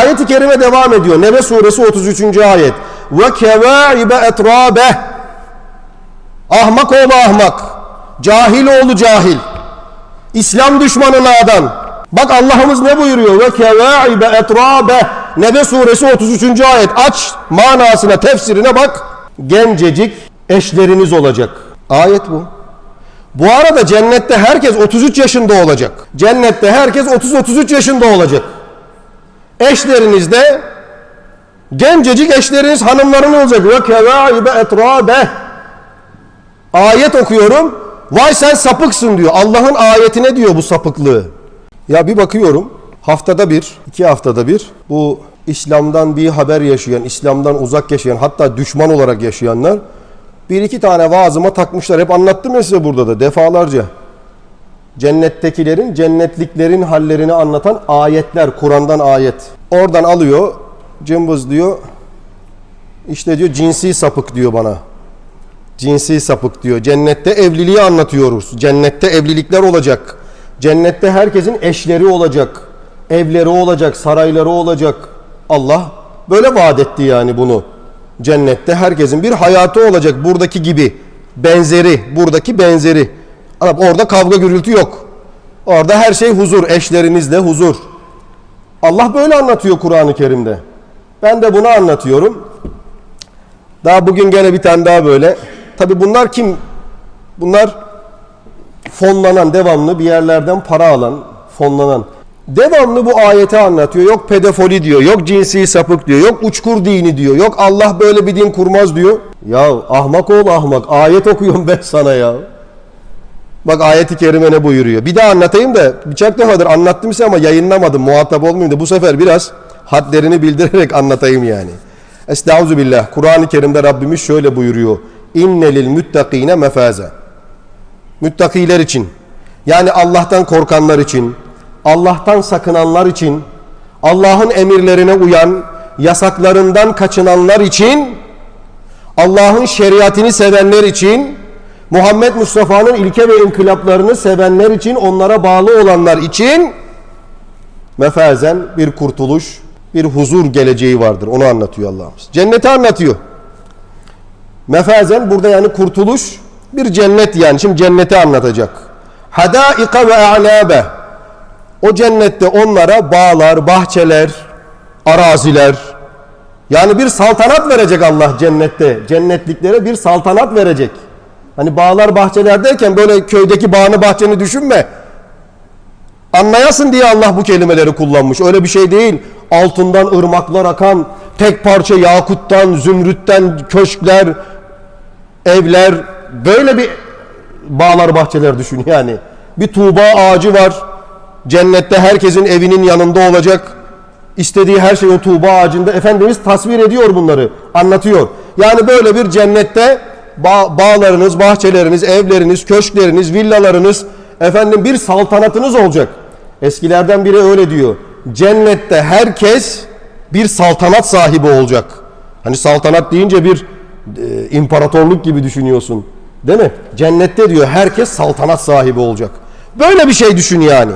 Ayet-i kerime devam ediyor. Nebe suresi 33. ayet. Ve kevâibe etrâbeh. Ahmak oğlu ahmak. Cahil oğlu cahil. İslam düşmanı nadan. Bak Allah'ımız ne buyuruyor? Ve kevâibe etrâbeh. Nebe suresi 33. ayet. Aç manasına, tefsirine bak. Gencecik eşleriniz olacak. Ayet bu. Bu arada cennette herkes 33 yaşında olacak. Cennette herkes 30-33 yaşında olacak. Eşleriniz de gencecik eşleriniz, hanımların olacak. Ve kevâibe etrâbeh. Ayet okuyorum. Vay sen sapıksın diyor. Allah'ın ayetine diyor bu sapıklığı. Ya bir bakıyorum haftada bir, iki haftada bir bu İslam'dan bir haber yaşayan, İslam'dan uzak yaşayan hatta düşman olarak yaşayanlar bir iki tane vaazıma takmışlar. Hep anlattım ya size burada da defalarca. Cennettekilerin, cennetliklerin hallerini anlatan ayetler, Kur'an'dan ayet. Oradan alıyor, cımbız diyor. İşte diyor cinsi sapık diyor bana. Cinsi sapık diyor. Cennette evliliği anlatıyoruz. Cennette evlilikler olacak. Cennette herkesin eşleri olacak. Evleri olacak, sarayları olacak. Allah böyle vaat etti yani bunu. Cennette herkesin bir hayatı olacak buradaki gibi. Benzeri, buradaki benzeri. Ama orada kavga gürültü yok. Orada her şey huzur, eşlerinizle huzur. Allah böyle anlatıyor Kur'an-ı Kerim'de. Ben de bunu anlatıyorum. Daha bugün gene bir tane daha böyle. Tabi bunlar kim? Bunlar fonlanan, devamlı bir yerlerden para alan, fonlanan. Devamlı bu ayeti anlatıyor. Yok pedofili diyor, yok cinsi sapık diyor, yok uçkur dini diyor, yok Allah böyle bir din kurmaz diyor. Ya ahmak ol ahmak, ayet okuyorum ben sana ya. Bak ayeti kerime ne buyuruyor. Bir daha anlatayım da birçok defadır anlattım size ama yayınlamadım. Muhatap olmayayım da bu sefer biraz hadlerini bildirerek anlatayım yani. Estaizu billah. Kur'an-ı Kerim'de Rabbimiz şöyle buyuruyor. İnnelil müttakine mefaze. Müttakiler için. Yani Allah'tan korkanlar için, Allah'tan sakınanlar için, Allah'ın emirlerine uyan, yasaklarından kaçınanlar için, Allah'ın şeriatini sevenler için, Muhammed Mustafa'nın ilke ve inkılaplarını sevenler için, onlara bağlı olanlar için mefazen bir kurtuluş, bir huzur geleceği vardır. Onu anlatıyor Allah'ımız. Cenneti anlatıyor. Mefazen burada yani kurtuluş bir cennet yani. Şimdi cenneti anlatacak. Hadaika ve a'labe. O cennette onlara bağlar, bahçeler, araziler yani bir saltanat verecek Allah cennette. Cennetliklere bir saltanat verecek. Hani bağlar, bahçeler derken böyle köydeki bağını, bahçeni düşünme. Anlayasın diye Allah bu kelimeleri kullanmış. Öyle bir şey değil. Altından ırmaklar akan, tek parça yakuttan, zümrütten köşkler, evler, böyle bir bağlar, bahçeler düşün yani. Bir tuğba ağacı var. Cennette herkesin evinin yanında olacak. İstediği her şey o tuğba ağacında. Efendimiz tasvir ediyor bunları, anlatıyor. Yani böyle bir cennette bağ, bağlarınız, bahçeleriniz, evleriniz, köşkleriniz, villalarınız, efendim bir saltanatınız olacak. Eskilerden biri öyle diyor. Cennette herkes bir saltanat sahibi olacak. Hani saltanat deyince bir e, imparatorluk gibi düşünüyorsun. Değil mi? Cennette diyor herkes saltanat sahibi olacak. Böyle bir şey düşün yani.